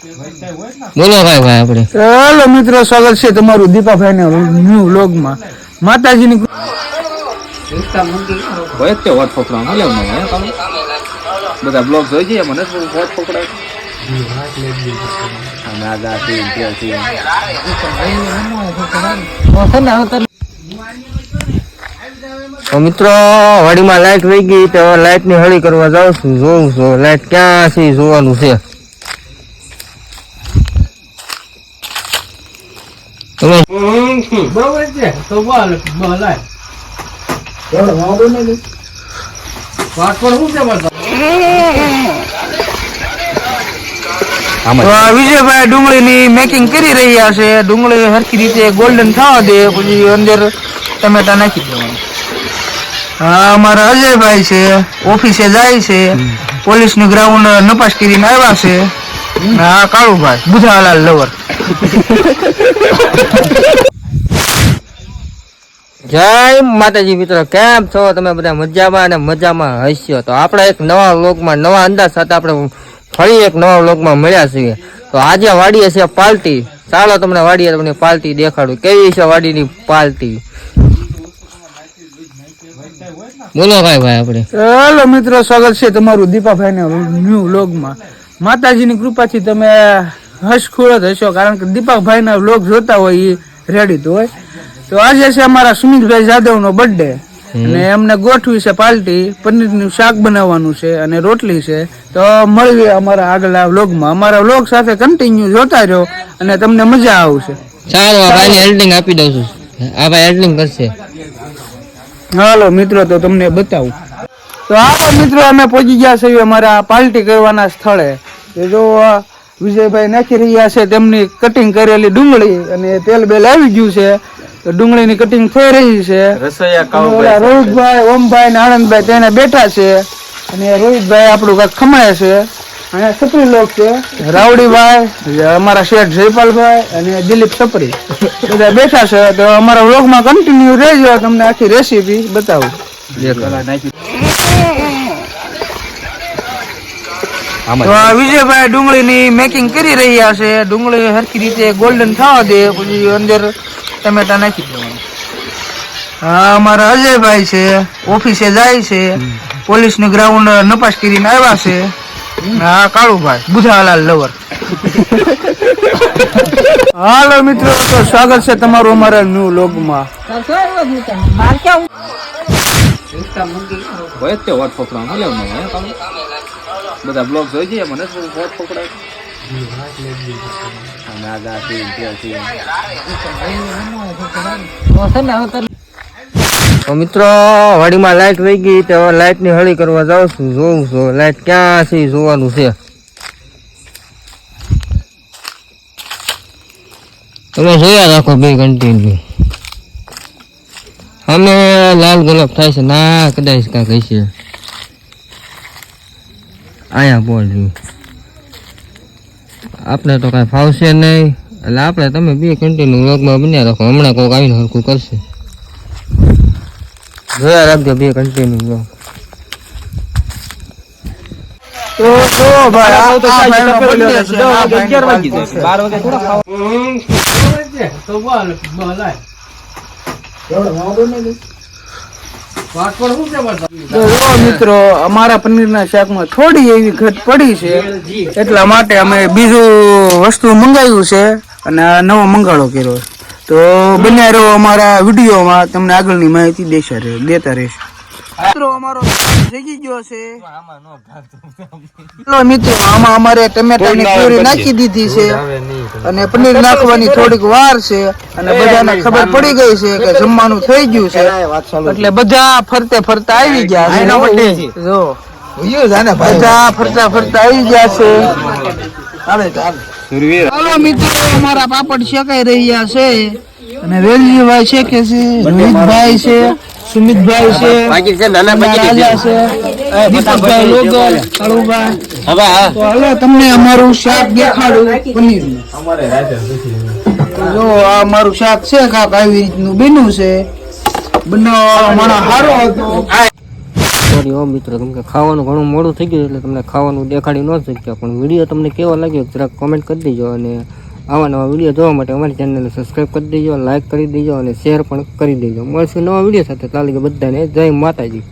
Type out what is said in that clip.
બોલો ભાઈ ભાઈ આપણે. ચાલો મિત્રો સ્વાગત છે તમારું દીપાભાઈ ને ન્યુ હોય તે વોટ પકડવા મળે મને બધા બ્લોગ જોઈ જઈએ મને પકડાય? તો મિત્રો વાડીમાં લાઈટ વહી ગઈ તો લાઈટની હળી કરવા જાઉં છું જોઉં છું. લાઈટ ક્યાં છે જોવાનું છે? બરોબર છે તો બોલ બોલાય વિજયભાઈ ડુંગળીની મેકિંગ કરી રહ્યા છે. ડુંગળી હરખી રીતે ગોલ્ડન થવા દે પછી અંદર ટમેટા નાખી દેવાનું. હા અમારા અજયભાઈ છે ઓફિસે જાય છે પોલીસનું ગ્રાઉન્ડ નપાસ કરીને આવ્યા છે. આ કાળુભાઈ બુધાલાલ લવર. જય માતાજી મિત્રો કેમ છો? તમે બધા મજામાં અને મજામાં હસ્યો તો આપણે એક નવા વ્લોગમાં નવા અંદાજ સાથે આપણે ફરી એક નવા વ્લોગમાં મળ્યા છીએ. તો આજે વાડીએ છે પાલટી. ચાલો તમને વાડીએ તમને પાલટી દેખાડું. કેવી છે વાડીની પાલટી? બોલો ભાઈ ભાઈ આપણે. ચાલો મિત્રો સ્વાગત છે તમારું દીપાભાઈ ને ન્યુ વ્લોગમાં માતાજીની કૃપાથી તમે હસખુરત હશો કારણ કે દીપકભાઈ ના વ્લોગ જોતા હોય એ રેડી તો હોય. તો આજે છે અમારા સુમિતભાઈ જાદવ નો બર્થડે અને એમને ગોઠવી છે પાર્ટી પનીરનું શાક બનાવવાનું છે અને રોટલી છે. તો મળીએ અમારા આગલા વ્લોગમાં. અમારા વ્લોગ સાથે કન્ટિન્યુ જોતા રહો અને તમને મજા આવશે. ચાલો આ ભાઈને એડિટિંગ આપી દઉં છું. આ ભાઈ એડિટિંગ કરશે. હાલો મિત્રો તો તમને બતાવું. તો આ મિત્રો અમે પહોંચી ગયા છીએ અમારા પાર્ટી કરવાના સ્થળે. તો જો આ વિજયભાઈ નાખી રહ્યા છે તેમની કટિંગ કરેલી ડુંગળી અને તેલ બેલ આવી ગયું છે તો ડુંગળીની કટિંગ થઈ રહી છે. રોહિતભાઈ ઓમભાઈ ને આનંદભાઈ તેને બેઠા છે. અને રોહિતભાઈ આપણું કાંઈક ખમાય છે. અને સપરી લોક છે. રાવડીભાઈ અમારા શેઠ જયપાલભાઈ અને દિલીપ સપરી બધા બેઠા છે. તો અમારા વ્લોગમાં કન્ટિન્યુ રહેજો. તમને આખી રેસીપી બતાવું. તો વિજયભાઈ ડુંગળીની મેકિંગ કરી રહ્યા છે. ડુંગળી હરખી રીતે ગોલ્ડન થવા દે પછી અંદર ટમેટા નાખી દેવાના. હા અમારા અજયભાઈ છે ઓફિસે જાય છે પોલીસનું ગ્રાઉન્ડ નપાસ કરીને આવ્યા છે. હા કાળુભાઈ બુધાલાલ લવર. હાલો મિત્રો તો સ્વાગત છે તમારું અમારા ન્યુ લોગમાં હોય તે વાત પકડવા મળે મને હે કામ બધા બ્લોગ જોઈ જઈએ, મને શું વોટ પકડાય મિત્રો, વાડીમાં લાઈટ વહી ગઈ તો લાઈટની હળી કરવા જાઉં છું, જોઉં છું લાઈટ ક્યાં છે જોવાનું છે. તમે જોયા રાખો બે કન્ટિન્યુ અમે લાલ ગુલાબ થાય છે, ના, કદાચ કાંઈ હશે. આયા બોલ રહ્યું આપણે તો કાંઈ ફાવશે નહીં. એટલે આપણે તમે બે કન્ટિન્યુ વર્ગમાં બન્યા રાખો. હમણાં કોઈક આવીને હરખું કરશે. જોયા રાખજો બે કન્ટિન્યુ વર્ગ તો. મિત્રો અમારા પનીરના શાકમાં થોડી એવી ઘટ પડી છે. એટલા માટે અમે બીજું વસ્તુ મંગાવ્યું છે અને આ નવો મંગાળો કર્યો તો બન્યા રહો અમારા વિડીયોમાં તમને આગળની માહિતી દેશા રહે દેતા રહેશે. મિત્રો અમારો જગી ગયો છે. મિત્રો આમાં અમારે ટમેટાની પ્યુરી નાખી દીધી છે. અને પનીર નાખવાની થોડીક વાર છે અને બધાને ખબર પડી ગઈ છે કે જમવાનું થઈ ગયું છે. એટલે બધા ફરતે ફરતા આવી ગયા છે. જો. બધા ફરતા ફરતા આવી ગયા છે. ચાલો મિત્રો અમારા પાપડ શેકાઈ રહ્યા છે. અને વેલજીભાઈ શેકે છે રોહિતભાઈ છે. સુમિતભાઈ છે બાકી છે નાના છે. દીપકભાઈ લોગર કાળુભાઈ. તો હાલો તમને અમારું શાક દેખાડું પનીર જો આ અમારું શાક છે કાક આવી રીતનું બન્યું છે. બનાવવાનો માણસ સારો હતો. સોરી હો મિત્રો તમને ખાવાનું ઘણું મોડું થઈ ગયું એટલે તમને ખાવાનું દેખાડી ન શક્યા પણ વીડિયો તમને કેવો લાગ્યો જરાક કોમેન્ટ કરી દેજો અને આવા નવા વીડિયો જોવા માટે અમારી ચેનલને સબસ્ક્રાઈબ કરી દેજો લાઇક કરી દેજો અને શેર પણ કરી દેજો. મળશે નવા વીડિયો સાથે. ચાલી બધાને જય માતાજી.